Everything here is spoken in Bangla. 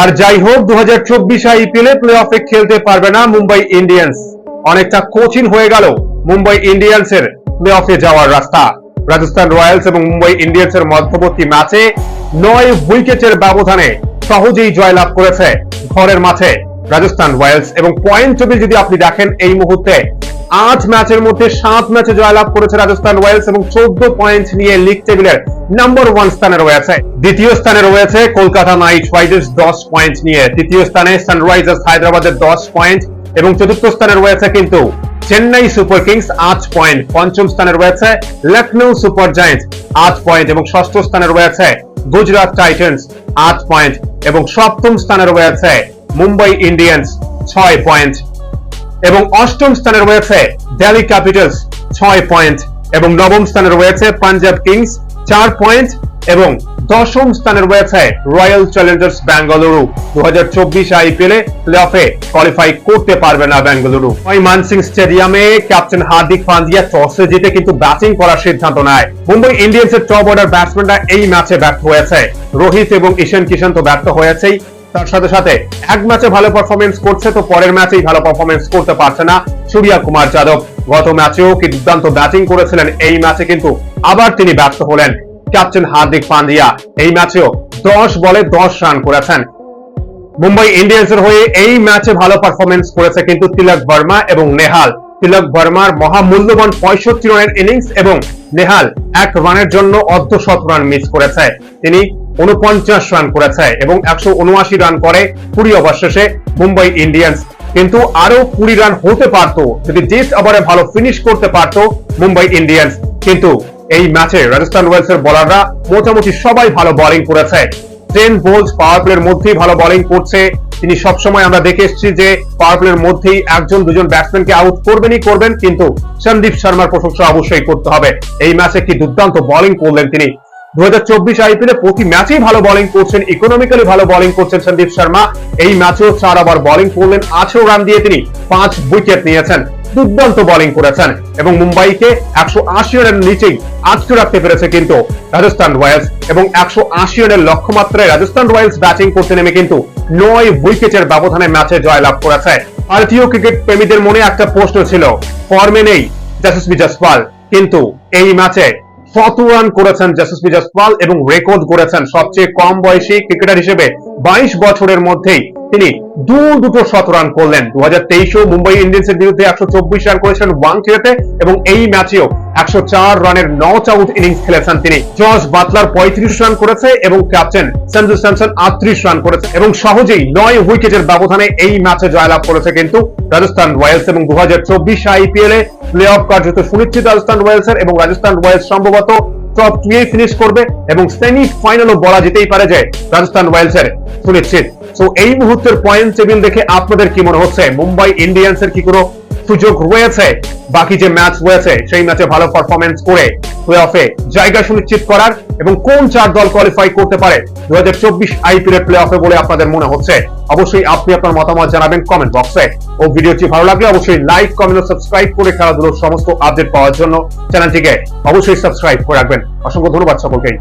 আর যাই হোক দু হাজার চব্বিশ আইপিএল এ প্লে অফে খেলতে পারবে না মুম্বাই ইন্ডিয়ান্স অনেকটা কঠিন হয়ে গেল মুম্বাই ইন্ডিয়ান্স এর প্লে অফে যাওয়ার রাস্তা। রাজস্থান রয়্যালস এবং মুম্বাই ইন্ডিয়ান্স এর মধ্যবর্তী ম্যাচে নয় উইকেটের ব্যবধানে সহজেই জয়লাভ করেছে ঘরের মাঠে রাজস্থান রয়্যালস। এবং পয়েন্ট টেবিল যদি আপনি দেখেন এই মুহূর্তে আট ম্যাচের মধ্যে সাত ম্যাচে জয়লাভ করেছে রাজস্থান রয়্যালস এবং চোদ্দ পয়েন্ট নিয়ে লিগ টেবিলের নাম্বার ওয়ান স্থানে রয়েছে। দ্বিতীয় স্থানে রয়েছে কলকাতা নাইট রাইডার্স দশ পয়েন্ট নিয়ে। তৃতীয় স্থানে সানরাইজার্স হায়দ্রাবাদের দশ পয়েন্ট এবং চতুর্থ স্থানে রয়েছে কিন্তু চেন্নাই সুপার কিংস আট পয়েন্ট। পঞ্চম স্থানে রয়েছে লখনৌ সুপার জায়েন্টস আট পয়েন্ট এবং ষষ্ঠ স্থানে রয়েছে গুজরাট টাইটান্স আট পয়েন্ট এবং সপ্তম স্থানে রয়েছে মুম্বাই ইন্ডিয়ান্স ছয় পয়েন্ট। এবং অষ্টম স্থানে রয়েছে দিল্লি ক্যাপিটালস ছয় পয়েন্ট এবং নবম স্থানে রয়েছে পাঞ্জাব কিংস চার পয়েন্ট এবং দশম স্থানে রয়েছে রয়্যাল চ্যালেঞ্জার্স বেঙ্গালুরু দু হাজার চব্বিশ আইপিএল এ প্লে অফে কোয়ালিফাই করতে পারবে না বেঙ্গালুরু ওই মানসিং স্টেডিয়ামে ক্যাপ্টেন হার্দিক পান্ডিয়া টসে জিতে কিন্তু ব্যাটিং করার সিদ্ধান্ত নেয়। মুম্বাই ইন্ডিয়ান্স এর টপ অর্ডার ব্যাটসম্যানরা এই ম্যাচে ব্যর্থ হয়েছে। রোহিত এবং ঈশান কিষান তো ব্যর্থ হয়েছেই। তার সাথে সাথে এক ম্যাচে ভালো পারফরমেন্স করছে তো পরের ম্যাচেই ভালো পারফরমেন্স করতে পারছে না সূর্যা কুমার যাদব। গত ম্যাচেও কি দুর্দান্ত ব্যাটিং করেছিলেন, এই ম্যাচে কিন্তু আবার তিনি ব্যর্থ হলেন। ক্যাপ্টেন হার্দিক পান্ডিয়া এই ম্যাচেও দশ বলে দশ রান করেছেন। মুম্বাই ইন্ডিয়ান্সের হয়ে এই ম্যাচে ভালো পারফরমেন্স করেছে কিন্তু তিলক বর্মা এবং নেহাল। তিলক বর্মার মহামূল্যবান পঁয়ষট্টি রানের ইনিংস এবং নেহাল এক রানের জন্য অর্ধ শত রান মিস করেছে। তিনি উনপঞ্চাশ রান করেছে এবং একশো উনআশি রান করে কুড়ি ওভার শেষে মুম্বাই ইন্ডিয়ান্স। কিন্তু আরও কুড়ি রান হতে পারত, যদি ডেথ ওভারে ভালো ফিনিশ করতে পারত মুম্বাই ইন্ডিয়ান্স। কিন্তু এই ম্যাচে রাজস্থান রয়্যালস এর বলাররা মোটামুটি সবাই ভালো বোলিং করেছে। ট্রেন বোলস পাওয়ার প্লের মধ্যেই ভালো বোলিং করছে। তিনি সবসময় আমরা দেখে এসেছি যে পাওয়ার প্লের মধ্যেই একজন, দুজন ব্যাটসম্যানকে আউট করবেনই করবেন, কিন্তু সন্দীপ শর্মার প্রশংসা অবশ্যই করতে হবে। এই ম্যাচে কি দুর্দান্ত বোলিং করলেন তিনি? দু হাজার চব্বিশ আইপিএলে প্রতি ম্যাচেই ভালো বোলিং করছেন ইকোনমিক্যালি ভালো বোলিং করছেন সন্দীপ শর্মা। এই ম্যাচেও চার ওভার বোলিং করলেন, আঠেরো রান দিয়ে তিনি পাঁচ উইকেট নিয়েছেন, দুর্দান্ত বোলিং করেছেন এবং মুম্বাইকে একশো আশি রানের নিচেই আটকে রাখতে পেরেছে কিন্তু রাজস্থান রয়্যালস এবং একশো আশি রানের লক্ষ্যমাত্রায় রাজস্থান রয়্যালস ব্যাটিং করতে নেমে কিন্তু নয় উইকেটের ব্যবধানে ম্যাচে জয়লাভ করেছে। ভারতীয় ক্রিকেট প্রেমীদের মনে একটা প্রশ্ন ছিল ফর্মে নেই, যশস্বী জসওয়াল কিন্তু এই ম্যাচে শত রান করেছেন যশস্বী জসপাল এবং রেকর্ড করেছেন সবচেয়ে কম বয়সী ক্রিকেটার হিসেবে বাইশ বছরের মধ্যেই তিনি দু দুটো শত রান করলেন। দু হাজার তেইশেও মুম্বাই ইন্ডিয়ান্সের বিরুদ্ধে একশো চব্বিশ রান করেছেন ওয়াংচেতে এবং এই ম্যাচেও একশো চার রানের নচ আউট ইনিংস খেলেছেন তিনি। জর্জ বাটলার পঁয়ত্রিশ রান করেছে এবং ক্যাপ্টেন সঞ্জু স্যামসন আটত্রিশ রান করেছে এবং সহজেই নয় উইকেটের ব্যবধানে এই ম্যাচে জয়লাভ করেছে কিন্তু রাজস্থান রয়্যালস এবং দু হাজার চব্বিশ আইপিএল এ প্লে অফ কার্যত সুনিশ্চিত রাজস্থান রয়্যালসের এবং রাজস্থান রয়্যালস সম্ভবত টপ টু এ ফিনিশ করবে এবং সেমি ফাইনালও বলা যেতেই পারে যে রাজস্থান রয়্যালসের সুনিশ্চিত সো। এই মুহূর্তের পয়েন্ট টেবিল দেখে আপনাদের কি মনে হচ্ছে? মুম্বাই ইন্ডিয়ান্সের কি কোনো সুযোগ রয়েছে? বাকি যে ম্যাচ রয়েছে সেই ম্যাচে ভালো পারফরমেন্স করে প্লে অফে জায়গা সুনিশ্চিত করার এবং কোন চার দল কোয়ালিফাই করতে পারে দু হাজার চব্বিশ আইপিএল প্লে অফে বলে আপনাদের মনে হচ্ছে? অবশ্যই আপনি আপনার মতামত জানাবেন কমেন্ট বক্সে ও ভিডিওটি ভালো লাগলে অবশ্যই লাইক কমেন্ট ও সাবস্ক্রাইব করে খেলাধুলোর সমস্ত আপডেট পাওয়ার জন্য চ্যানেলটিকে অবশ্যই সাবস্ক্রাইব করে রাখবেন। অসংখ্য ধন্যবাদ সকলকেই।